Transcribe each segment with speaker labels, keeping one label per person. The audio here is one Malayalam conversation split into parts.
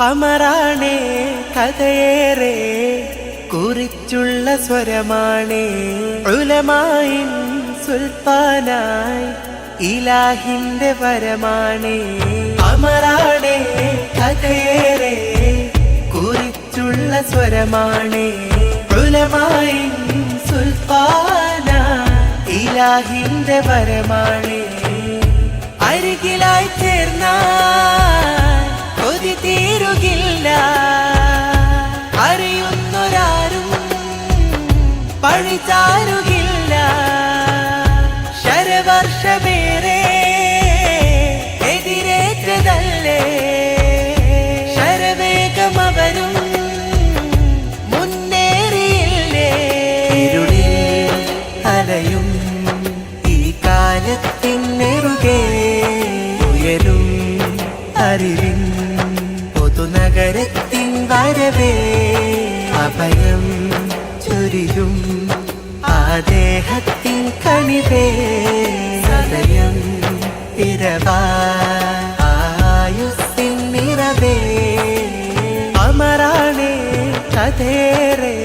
Speaker 1: കമറാണേ കഥയേറെ കുറിച്ചുള്ള സ്വരമാണേ. ഉലമായിൻ സുൽത്താനായി ഇലാഹിന്റെ വരമാണേ. കമറാണേ കഥയേറെ കുറിച്ചുള്ള സ്വരമാണേ. ഉലമായിൻ സുൽത്താനായി ഇലാഹിന്റെ വരമാണേ. അരികിലായി ചേർന്നാൽ പഴിചാരുകില്ല ശരവർഷമേറെ എതിരേറ്റതല്ലേ? ശരവേഗമവരും മുന്നേറിയില്ലേ? ഇരുളിൽ അലയും ഈ കാലത്തിനെറുകെ ഉയരും അറിവിൻ പൊതുനഗരത്തിൻ വരവേ. അഭയം ചൊരിയും ആദേഹത്തിൻ കണിവേ. ഹൃദയം ഇരവാ നിറവേ. അമരാണേ കഥേറെ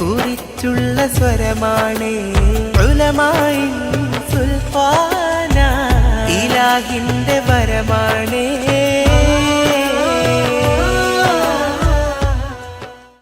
Speaker 1: കുറിച്ചുള്ള സ്വരമാണേ. ഉലമായി സുൽഫാന ഇലാഹിന്റെ വരമാണേ.